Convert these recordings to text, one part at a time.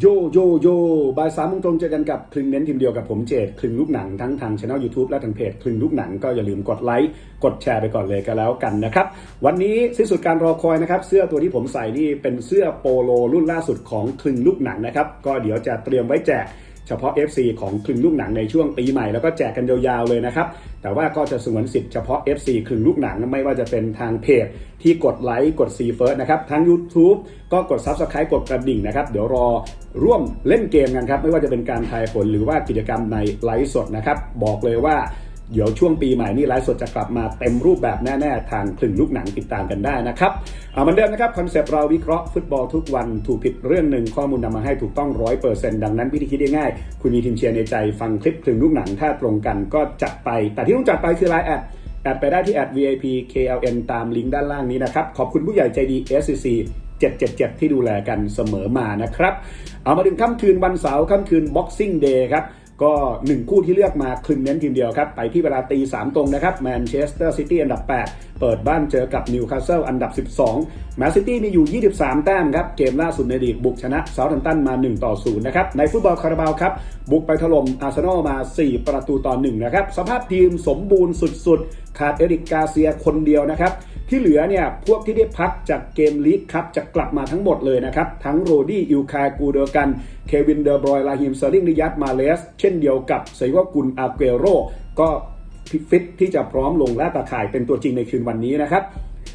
โยโยโยบ่ายสามโมงตรงเจอกันกับคลึงเน้นทีมเดียวกับผมเจดคลึงลูกหนังทั้งทางช anel YouTube และทางเพจคลึงลูกหนังก็อย่าลืมกดไลค์กดแชร์ไปก่อนเลยก็แล้วกันนะครับ วันนี้สิ้นสุดการรอคอยนะครับ เสื้อตัวที่ผมใส่นี่เป็นเสื้อโปโลรุ่นล่าสุดของคลึงลูกหนังนะครับ ก็เดี๋ยวจะเตรียมไว้แจก เฉพาะ FC ของคลึงลูกหนังในช่วงปีใหม่แล้วก็แจกกันยาวๆเลยนะครับ แต่ว่าก็จะสงวนสิทธิ์เฉพาะ FC คลึงลูกหนังไม่ว่าจะเป็นทางเพจที่กดไลค์กดซีเฟิร์สนะครับทาง YouTube ก็กด Subscribe กดกระดิ่งนะครับ เดี๋ยวรอร่วมเล่นเกมกันครับ ไม่ว่าจะเป็นการทายผลหรือว่ากิจกรรมในไลฟ์สดนะครับ บอกเลยว่า เดี๋ยวช่วงปีใหม่นี้ไลฟ์สดจะกลับมาเต็มรูปแบบแน่ ๆ ทางคลึงลูกหนังติดตามกันได้นะครับ เอาเหมือนเดิมนะครับคอนเซปต์เราวิเคราะห์ฟุตบอลทุกวันถูกผิดเรื่องหนึ่งข้อมูลนำมาให้ถูกต้องร้อยเปอร์เซ็นต์ดังนั้นวิธีคิดง่ายๆคุณมีทีมเชียร์ในใจฟังคลิปคลึงลูกหนังถ้าตรงกันก็จัดไป แต่ที่ต้องจัดไปคือไลน์แอดแอดไปได้ที่แอด VIP KLN ตามลิงก์ด้านล่างนี้นะครับขอบคุณผู้ใหญ่ใจดี SCC 777 ที่ดูแลกันเสมอมานะครับ เอามาถึงค่ำคืนวันเสาร์ค่ำคืน Boxing Day ครับ ก็หนึ่งคู่ที่เลือกมาคลึงเน้นทีมเดียวครับ ไปที่เวลาตีสามตรงนะครับแมนเชสเตอร์ซิตี้อันดับ 8 เปิดบ้านเจอกับนิวคาสเซิลอันดับ 12แมนซิตี้มีอยู่ 23 แต้มครับ เกมล่าสุดในลีกบุกชนะเซาท์แฮมป์ตันมา 1 ต่อ 0 นะครับ ในฟุตบอลคาราบาวครับ บุกไปถล่มอาร์เซนอลมา 4 ประตูต่อ1นะครับสภาพทีมสมบูรณ์สุดๆ ขาดเอริกกาเซียคนเดียวนะครับ ที่เหลือเนี่ยพวกที่ได้พักจากเกมลีกครับจะกลับมาทั้งหมดเลยนะครับ ทั้งโรดี้อิลคากูเดอร์กัน เควินเดอร์บรอยลาฮิมเซอร์ลิงนิยัตมาเลส เช่นเดียวกับไซวากุลอาเกโรก็ฟิตที่จะพร้อมลงและตาข่ายเป็นตัวจริงในคืนวันนี้นะครับ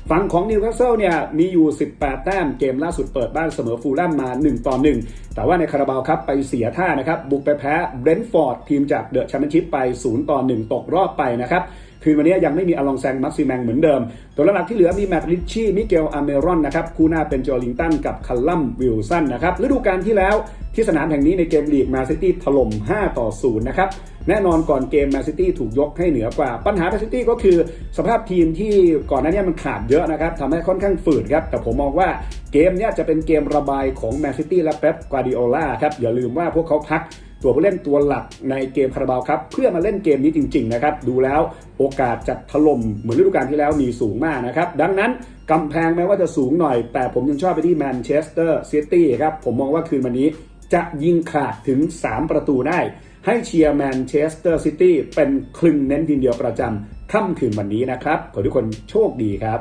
ฝั่งของนิวคาสเซิลเนี่ยมีอยู่ 18 แต้มเกมล่าสุดเปิดบ้านเสมอฟูลแลมมา 1 ต่อ 1 แต่ว่าในคาราบาวครับไปเสียท่านะครับ บุกไปแพ้เบรนท์ฟอร์ดทีมจากเดอะแชมเปี้ยนชิพไป 0 ต่อ 1 ตกรอบไปนะครับ คืนวันนี้ยังไม่มีอลองแซงมักซิแมงเหมือนเดิม ตัวหลักที่เหลือมีแมตต์ริชชี่มิเกลอาเมรอนนะครับคู่หน้าเป็นโจลิงตันกับคัลลัมวิลสันนะครับฤดูกาลที่แล้วที่สนามแห่งนี้ในเกมลีกแมนซิตี้ถล่ม 5 ต่อ 0 นะครับ แน่นอนก่อนเกมแมนซิตี้ถูกยกให้เหนือกว่า ปัญหาแมนซิตี้ก็คือสภาพทีมที่ก่อนหน้านี้มันขาดเยอะนะครับทำให้ค่อนข้างฝืดครับ แต่ผมมองว่าเกมนี้จะเป็นเกมระบายของแมนซิตี้และเป๊ปกวาดิโอลาครับ อย่าลืมว่าพวกเขาพัก ตัวผู้เล่นตัวหลักในเกมคาราบาวครับเพื่อมาเล่นเกมนี้จริง ๆ นะครับ ดูแล้วโอกาสจะถล่มเหมือนฤดูกาลที่แล้วมีสูงมากนะครับ ดังนั้นกำแพงแม้ว่าจะสูงหน่อย แต่ผมยังชอบไปที่แมนเชสเตอร์ซิตี้ครับ ผมมองว่าคืนวันนี้จะยิงขาดถึง 3 ประตูได้ ให้เชียร์แมนเชสเตอร์ซิตี้เป็นคลึงเน้นทีมเดียวประจำค่ำคืนวันนี้นะครับ ขอทุกคนโชคดีครับ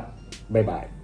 บ๊ายบาย